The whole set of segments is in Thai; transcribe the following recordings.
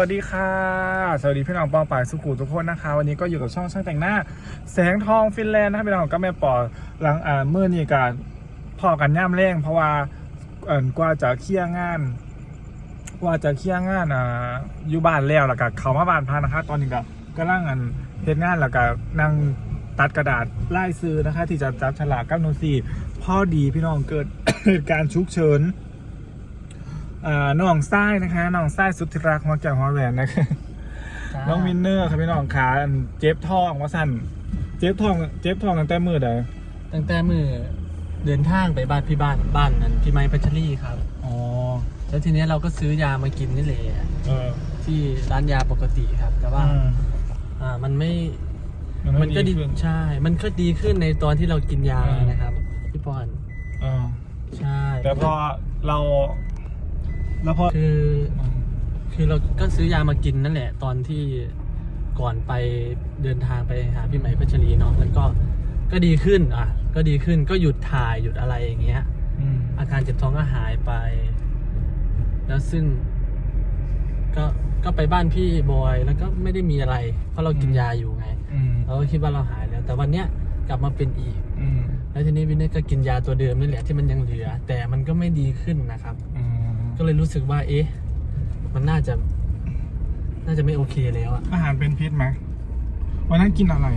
วัสดีค่ะ สวัสดีพี่น้องปองป่ายสุขุทุกคนนะคะ วันนี้ก็อยู่กับช่องช่างแต่งหน้า แสงทองฟินแลนด์นะครับพี่น้องก็แม่ปอหลังอ่าเมื่อนี้การพอกันย่ำแรงเพราะว่าเอ่อกว่าจะเคลียร์งานกว่าจะเคลียร์งานอ่าอยู่บ้านแล้วแล้วก็เขามาบ้านพานะคะ ตอนนี้ก็กำลังอันเฮ็ดงานแล้วก็นั่งตัดกระดาษไล่ซื้อนะคะ ที่จะจับฉลากกับโนซีพอดีพี่น้องเกิดเหตุการณ์ฉุกเฉิน น้องไส้นะคะน้องไส้สุดที่รักหัวแก้วหัวแหวนนะคะน้องวินเนอร์ครับพี่น้องขาอันเจ็บท้องว่าสั่นเจ็บท้องเจ็บท้องตั้งแต่มือใดตั้งแต่มือเดินทางไปบ้านพี่บ้านบ้านนั้นพี่ไม้พัชรีครับอ๋อแล้วทีเนี้ยเราก็ซื้อยามากินนี่แหละเออที่ร้านยาปกติครับ แต่ว่าอืมอ่ามันไม่มันมันก็ดีขึ้นใช่ มันก็ดีขึ้นในตอนที่เรากินยาอืมนะครับ พี่ปอนอ๋อใช่ แต่พอเรา แล้วพอคือคือเราก็ซื้อยามากินนั่นแหละ ตอนที่ก่อนไปเดินทางไปหาพี่ไหมพัชรีเนาะแล้วก็ก็ดีขึ้นอะ ก็ดีขึ้นก็หยุดถ่ายหยุดอะไรอย่างเงี้ยอืมอาการเจ็บท้องก็หายไป แล้วซึ่ง ก็ก็ไปบ้านพี่บอย แล้วก็ไม่ได้มีอะไร เพราะเรากินยาอยู่ไงอืมเราก็คิดว่าเราหายแล้ว แต่วันเนี้ยกลับมาเป็นอีก อืมแล้วทีนี้วินเนอร์ก็กินยาตัวเดิมนี่แหละที่มันยังเหลือ แต่มันก็ไม่ดีขึ้นนะครับอืม ก็เลยรู้สึกว่า เอ๊ะ มันน่าจะ น่าจะไม่โอเคแล้วอะอาหารเป็นพิษไหมวันนั้นกินอะไร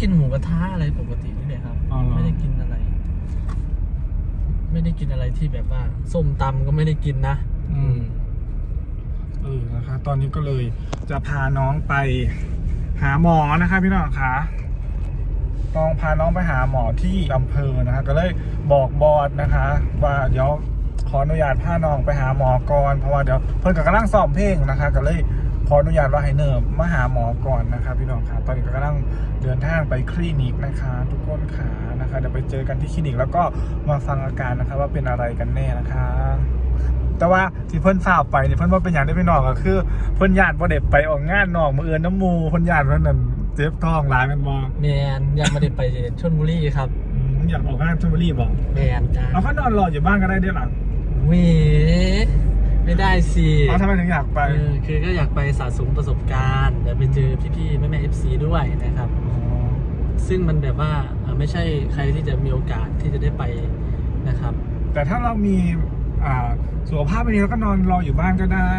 กินหมูกระทะอะไรปกตินี่แหละครับ อ๋อเหรอไม่ได้กินอะไร ไม่ได้กินอะไรที่แบบว่า ส้มตำก็ไม่ได้กินนะ อืม เออนะคะ ตอนนี้ก็เลยจะพาน้องไป หาหมอนะคะพี่น้องคะต้องพาน้องไปหาหมอที่อำเภอนะคะ ก็เลยบอกบอสนะคะ ว่าเดี๋ยว ขออนุญาตพาน้องไปหาหมอก่อนเพราะว่าเดี๋ยวเพิ่นก็กำลังสอบเพลงนะคะ ก็เลยขออนุญาตว่าให้เนิบมาหาหมอก่อนนะคะพี่น้องคะตอนนี้ก็กำลังเดินทางไปคลินิกนะคะ ทุกคนขานะคะเดี๋ยวไปเจอกันที่คลินิกแล้วก็มาฟังอาการนะคะว่าเป็นอะไรกันแน่นะคะ แต่ว่าที่เพิ่นฝากไปเนี่ยเพิ่นว่าเป็นอย่างได้ไปนอกก็คือ เพิ่นญาติบ่ได้ไปออกงานนอกมือเอินน้ำหมูเพิ่นญาติเพิ่นนั่นเจ็บท้องหลายแมันบ่แมนยังไม่ได้ไปชลบุรีครับอืมอยากออกงานชลบุรีบ่แมนจ้าเอาก็นอนรออยู่บ้านก็ได้เด้อหลัง เวยไม่ได้สิเอาทำไมถึงอยากไป เออคือก็อยากไปสะสมประสบการณ์เดี๋ยวไปเจอพี่ๆแม่แม่เอฟซีด้วยนะครับ ซึ่งมันแบบว่าเอ่อไม่ใช่ใครที่จะมีโอกาสที่จะได้ไปนะครับ แต่ถ้าเรามีอ่าสุขภาพไม่ดีเราก็นอนรออยู่บ้านก็ได้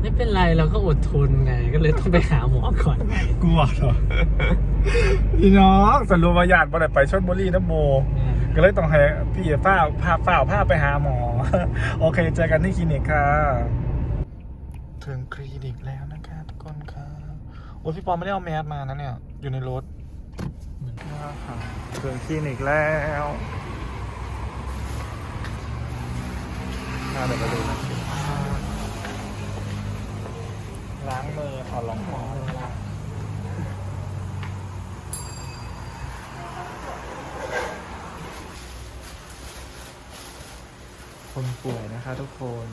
ไม่เป็นไรเราก็อดทนไง ก็เลยต้องไปหาหมอก่อนไงกลัวเหรอ พี่น้องสรุปว่าญาติบ่ได้ไปชลบุรีน้ำหมู ก็เลยต้องให้พี่ฝ้าพาฝ้าพาไปหาหมอ โอเค เจอกันที่คลินิกค่ะ ถึงคลินิกแล้วนะคะทุกคนค่ะโอ้ยพี่ปอไม่ได้เอาแมสมานะเนี่ย อยู่ในรถเหมือนค่ะถึงคลินิกแล้วน่าเดี๋ยวไปดูนะล้างมือถอดรองเท้า ป่วยนะคะทุกคน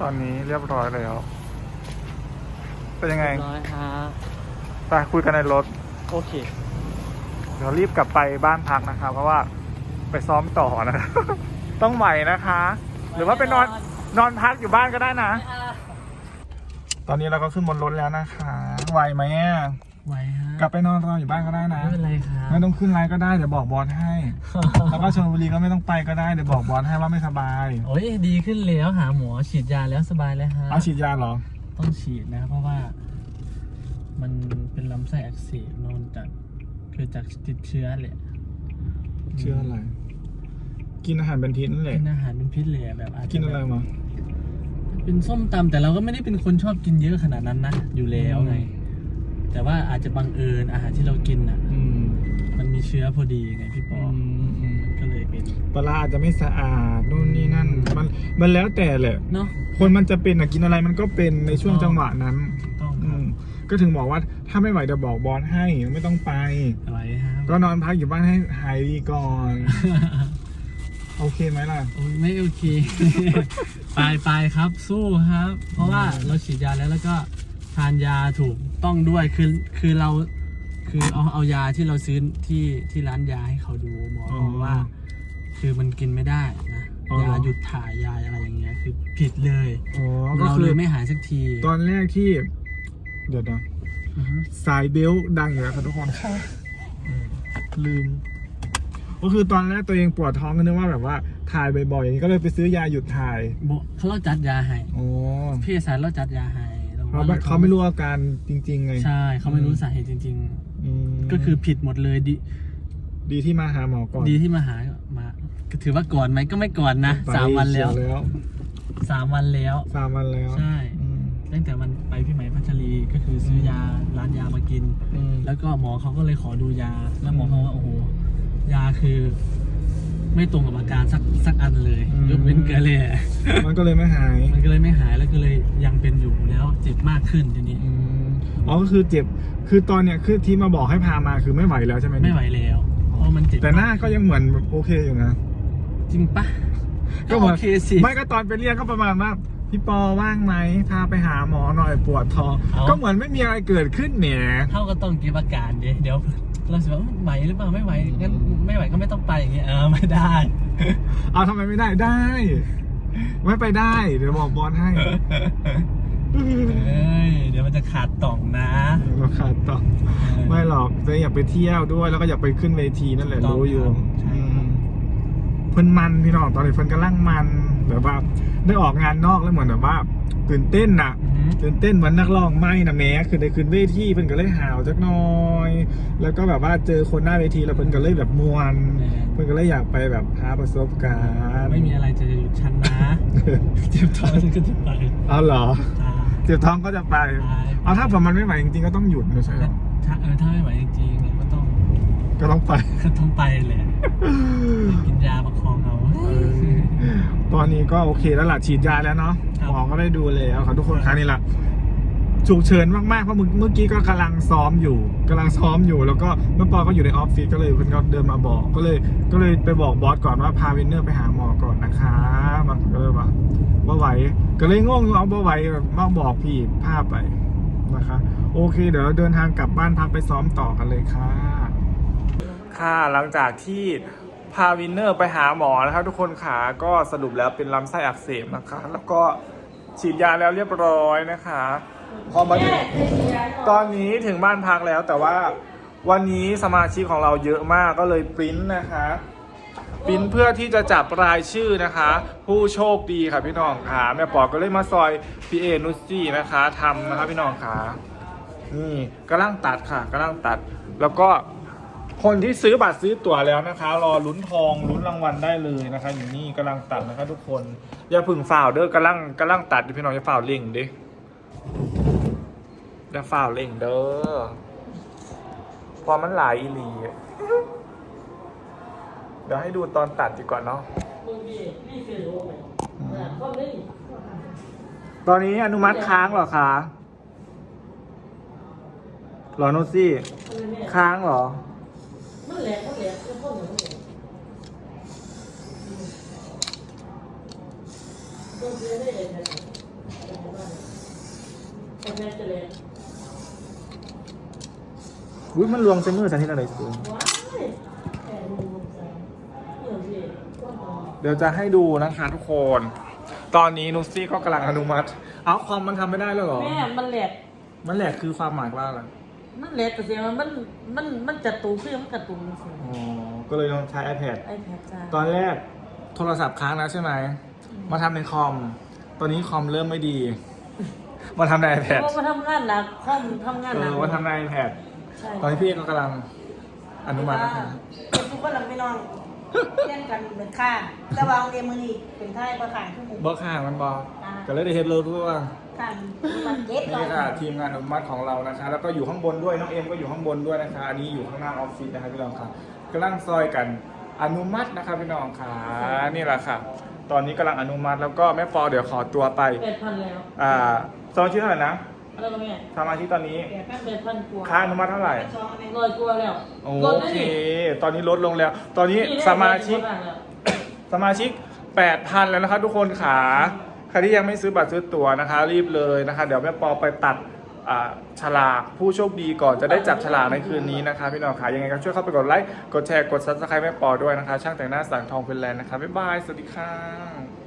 ตอนนี้เรียบร้อยแล้ว เป็นยังไงร้อยฮะไปคุยกันในรถ โอเค เดี๋ยวรีบกลับไปบ้านพักนะคะ เพราะว่าไปซ้อมต่อนะ ต้องไหวนะคะ หรือว่าไปนอน นอนพักอยู่บ้านก็ได้นะ ตอนนี้เราก็ขึ้นบนรถแล้วนะคะไหวไหมอะไหวฮะกลับไปนอนรออยู่บ้านก็ได้นะ ไม่เป็นไรครับไม่ต้องขึ้นไลน์ก็ได้เดี๋ยวบอกบอสให้ แล้วก็ชลบุรีก็ไม่ต้องไปก็ได้เดี๋ยวบอกบอสให้ว่าไม่สบาย โอ้ยดีขึ้นแล้วหาหมอฉีดยาแล้วสบายแล้วฮะเอาฉีดยาเหรอ ต้องฉีดนะเพราะว่า มันเป็นลำไส้อักเสบเนอะมันจากคือจากติดเชื้อแหละเชื่ออะไร กินอาหารเป็นพิษนั่นแหละกินอาหารเป็นพิษเลยอะแบบอาจจะกินอะไรมา เป็นส้มตำแต่เราก็ไม่ได้เป็นคนชอบกินเยอะขนาดนั้นนะอยู่แล้วไง แต่ว่าอาจจะบังเอิญอาหารที่เรากินอะ อืมมันมีเชื้อพอดีไงพี่ปอือมอืมก็เลยเป็นปลาร้าอาจจะไม่สะอาดนู่นนี่นั่น มันมันแล้วแต่แหละ เนาะ คนมันจะเป็นอะกินอะไรมันก็เป็นในช่วงจังหวะนั้นต้องคอืรับมก็ถึงบอกว่าถ้าไม่ไหวเดี๋ยวบอกบอสให้ไม่ต้องไป อะไรฮะ ก็นอนพักอยู่บ้านให้หายดีก่อน โอเคไหมล่ะ โอ้ยไม่โอเค ไปไปครับสู้ครับ เพราะว่าเราฉีดยาแล้วแล้วก็ทานยาถูกต้องด้วยคือคือเราคือเอาเอายาที่เราซื้อที่ที่ร้านยาให้เขาดูหมออ๋อบอกว่า คือมันกินไม่ได้นะอ๋อเหรอ ยาหยุดถ่ายยาอะไรอย่างเงี้ยคือผิดเลย อ๋อ ก็เราคืเลอยไม่หายสักทีตอนแรกที่ เดี๋ยวนะ อือฮึสายเบลต์ดังอยู่แล้วครับทุกคนค่ะลืม ก็คือตอนแรกตัวเองปวดท้องก็นึกว่าแบบว่าถ่ายบ่อยๆอย่างนี้ก็เลยไปซื้อยาหยุดถ่ายบอกเขาเราจัดยาให้อ๋อเพี่สารเราจัดยาให้รเขาไม่เขาไม่รู้อาการจริงๆไงใช่เขาไม่รู้สาเหตุจริงอืมๆก็คือผิดหมดเลยดีดีที่มาหาหมอก่อน ดีที่มาหามาก็ถือว่าก่อนไหมก็ไม่ก่อนนะไปสามวันแล้วเสียแล้วสามวันแล้วสามวันแล้ว ใช่อืมตั้งแต่มันไปพี่ไหมพัชรีก็คือซื้อยาร้านยามากินอืมแล้วก็หมอเขาก็เลยขอดูยา แล้วหมอเขาว่าโอ้โห ยาคือ ไม่ตรงกับอาการสักสักอันเลยยกเว้นเกลือเลยมันก็เลยไม่หายมันก็เลยไม่หายแล้วก็เลยยังเป็นอยู่แล้วเจ็บมากขึ้นทีนี้ อืมอ๋อก็คือเจ็บ คือตอนเนี้ยคือที่มาบอกให้พามาคือไม่ไหวแล้วใช่ไหมไม่ไหวแล้วเพราะมันเจ็บแต่หน้าก็ยังเหมือนแบบโอเคอยู่นะ จริงปะก็ก็เหมืโออนเคสิ ไม่ก็ตอนไปเรียกก็ประมาณว่าพี่ปอว่างไหมพาไปหาหมอหน่อยปวดท้อง เอ้าก็เหมือนไม่มีอะไรเกิดขึ้นเนี่ย เท่าก็ต้องเก็บอาการเดี๋ยวเดี๋ยว เราสิว่าไหวหรือเปล่าไม่ไหวงั้นไม่ไหวก็ไม่ต้องไปอย่างเงี้ยเออไม่ได้ เอาทำไมไม่ได้ได้ ไม่ไปได้ เดี๋ยวบอกบอลให้ เอ้ยเดี๋ยวมันจะขาดต่องนะราคาต่อไม่หรอกแต่อยากไปเที่ยวด้วยแล้วก็อยากไปขึ้นเวทีนั่นแหละต้องรู้อยู่ครับใช่ อืมเพิ่นมันพี่น้องตอนนี้เพิ่นกำลังมันแบบว่า ได้ออกงานนอกแล้วเหมือนแบบว่าตื่นเต้นน่ะอือหือตื่นเต้นเหมือนนักร้องไม่นะแม้คือได้ขึ้นเวทีเพิ่นก็เลยหาวจักหน่อย แล้วก็แบบว่าเจอคนหน้าเวทีแล้วเพิ่นก็เลยแบบมวนเพิ่นก็เลยอยากไปแบบหาประสบการณ์ไม่มีอะไรจะหยุดฉันนะเจ็บท้องฉันก็จะไปเอาเหรอตายเจ็บท้องก็จะไปตายเอาถ้าผมมันไม่ไหวจริงๆก็ต้องหยุดไม่ใช่เหรอถ้าเออถ้าไม่ไหวจริงๆก็ต้อง ก็ต้องไปก็ต้องไปแหละกินยาประคองเอา ตอนนี้ก็โอเคแล้วล่ะฉีดยาแล้วเนาะครับ หมอก็ได้ดูแล้วครับทุกคนครั้งนี้ล่ะฉุกเฉินมากๆเพราะเมื่อเมื่อกี้ก็กำลังซ้อมอยู่กำลังซ้อมอยู่ แล้วก็เมื่อปอก็อยู่ในออฟฟิศก็เลยเพิ่นก็เดินมาบอกก็เลยก็เลยไปบอกบอสก่อนว่าพาวินเนอร์ไปหาหมอก่อนนะคะมาก็เลยว่าว่าไหวก็เลยงงอยู่เอาว่าไหวแบบมาบอกพี่พาไปนะคะ โอเค เดี๋ยวเราเดินทางกลับบ้านพักไปซ้อมต่อกันเลยค่ะ ค่ะหลังจากที่ พาวินเนอร์ไปหาหมอนะครับ ทุกคนขาก็สรุปแล้วเป็นลำไส้อักเสบนะคะ แล้วก็ฉีดยาแล้วเรียบร้อยนะคะ พอมาถึงตอนนี้ถึงบ้านพักแล้วแต่ว่าวันนี้สมาชิกของเราเยอะมากก็เลยปริ้นนะคะปริ้นเพื่อที่จะจับรายชื่อนะคะ ผู้โชคดีค่ะพี่น้องขาแม่ปอก็เลยมาซอยพี่เอนุสซี่นะคะทำนะคะพี่น้องขานี่กำลังตัดค่ะกำลังตัดแล้วก็ คนที่ซื้อบัตรซื้อตั๋วแล้วนะคะ รอลุ้นทองลุ้นรางวัลได้เลยนะคะ อยู่นี่กำลังตัดนะคะทุกคน อย่าพึ่งฝ่าวเด้อกำลังกำลังตัดพี่น้องอย่าฝ่าวเล่งดิอย่าฝ่าวเล่งเด้อพอมันหลายอีหลีเดี๋ยวให้ดูตอนตัดดีกว่าเนาะตอนนี้อนุมัติค้างเหรอคะหรอโนซี่ ค้างเหรอ แหลกมันแหลกมันพ่นมันแหลกต้องเรียนได้เลยนะแต่แม่จะแหลกอุ้ยมันลวงเซมือสันที่อะไรสูงว้ายแค่มือมือสามเดี๋ยวสิว่าต่อเดี๋ยวจะให้ดูนะคะทุกคน ตอนนี้นุ๊กซี่ก็กำลังอนุมัติ เอาคอมมันทำไม่ได้แล้วเหรอ แม่ มันแหลก มันแหลกคือความหมายว่าอะไร มันแหลกแต่เสียงมันมันมันจะตูขึ้นมันกระตูนสิอ๋อก็เลยต้องใช้ iPad ไอแพดจ้าตอนแรกโทรศัพท์ค้างแล้วใช่ไหม มาทำในคอม ตอนนี้คอมเริ่มไม่ดี มาทำใน iPad เพราะว่าทำงานหนักข้อมทำงานเอหนักอมาทำใน iPad ใช่ตอนนี้พี่ก็กำลังอนุมัตินะคะเป็นทุกคนเราไม่นอนเล่นกันเป็นข้างแต่ว่าเรียนมือนี่เป็นท่ายประขางขึ้นมือ บอกข้างมันบอกก็เลยได้เห็นเลยทุกว่า ข้างมันเจ็ดก่อนี่นค่ะทีมงานอนุมัติของเรานะคะ แล้วก็อยู่ข้างบนด้วยน้องเอ็มก็อยู่ข้างบนด้วยนะคะ อันนี้อยู่ข้างหน้าออฟฟิศนะคะพี่น้องค่ะกำลังซอยกันอนุมัตินะคะพี่น้องค่ะนี่แหละค่ะ ตอนนี้กำลังอนุมัติแล้วก็แม่ปอเดี๋ยวขอตัวไปแปดพันแล้วอ่าสมาชิกเท่าไหร่นะแล้วก็แม่สมาชิกตอนนี้แปดแปดพันกว่าค่าอนุมัติเท่าไหร่สองอันนี้ร้อยกว่าแล้วโอลดได้เคดิตอนนี้ลดลงแล้ว ตอนนี้นี่สมาชิกลดบ้างแล้วสมาชิก 8,000 แล้วนะครับทุกคนขา ใครที่ยังไม่ซื้อบัตรซื้อตั๋วนะคะ รีบเลยนะคะ เดี๋ยวแม่ปอไปตัดอ่าฉลากผู้โชคดีก่อนจะได้จับฉลากในคืนนี้นะคะ พี่น้องค่ะยังไงก็ช่วยเข้าไปกดไลค์กดแชร์กดซับสไครต์แม่ปอด้วยนะคะ ช่างแต่งหน้าสังทองเพลนแลนด์นะคะบ๊ายบายสวัสดีค่ะ